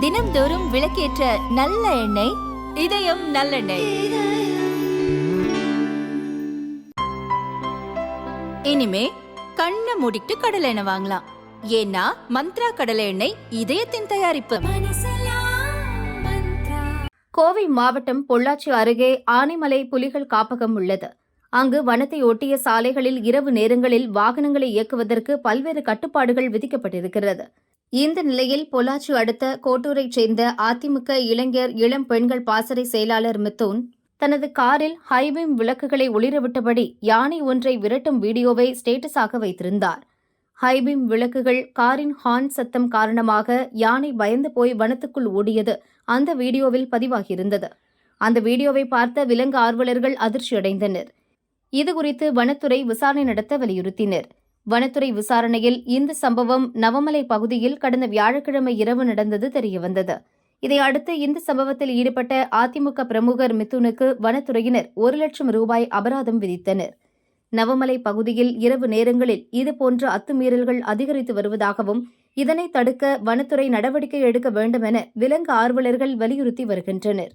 தினம்தோறும் விளக்கேற்ற நல்ல எண்ணெய் இதயம் நல்லெண்ணெய். இனிமே கண்ணை மூடிட்டு கடலை எண்ணெய் வாங்கலாம். ஏன்னா மந்த்ரா கடலை எண்ணெய் இதயத்தின் தயாரிப்பு. கோவை மாவட்டம் பொள்ளாச்சி அருகே ஆனைமலை புலிகள் காப்பகம் உள்ளது. அங்கு வனத்தை ஒட்டிய சாலைகளில் இரவு நேரங்களில் வாகனங்களை இயக்குவதற்கு பல்வேறு கட்டுப்பாடுகள் விதிக்கப்பட்டிருக்கிறது. இந்த நிலையில் பொள்ளாச்சி அடுத்த கோட்டூரைச் சேர்ந்த அதிமுக இளைஞர் இளம் பெண்கள் பாசறை செயலாளர் மித்தூன் தனது காரில் ஹைபீம் விளக்குகளை ஒளிரவிட்டபடி யானை ஒன்றை விரட்டும் வீடியோவை ஸ்டேட்டஸாக வைத்திருந்தார். ஹைபீம் விளக்குகள் காரின் ஹார்ன் சத்தம் காரணமாக யானை பயந்து போய் வனத்துக்குள் ஓடியது அந்த வீடியோவில் பதிவாகியிருந்தது. அந்த வீடியோவை பார்த்த விலங்கு ஆர்வலர்கள் அதிர்ச்சியடைந்தனர். இதுகுறித்து வனத்துறை விசாரணை நடத்த வலியுறுத்தினர். வனத்துறை விசாரணையில் இந்த சம்பவம் நவமலை பகுதியில் கடந்த வியாழக்கிழமை இரவு நடந்தது தெரியவந்தது. இதையடுத்து இந்த சம்பவத்தில் ஈடுபட்ட அதிமுக பிரமுகர் மிதுனுக்கு வனத்துறையினர் ஒரு லட்சம் ரூபாய் அபராதம் விதித்தனர். நவமலை பகுதியில் இரவு நேரங்களில் இதுபோன்ற அத்துமீறல்கள் அதிகரித்து வருவதாகவும் இதனை தடுக்க வனத்துறை நடவடிக்கை எடுக்க வேண்டும் என விலங்கு ஆர்வலர்கள் வலியுறுத்தி வருகின்றனர்.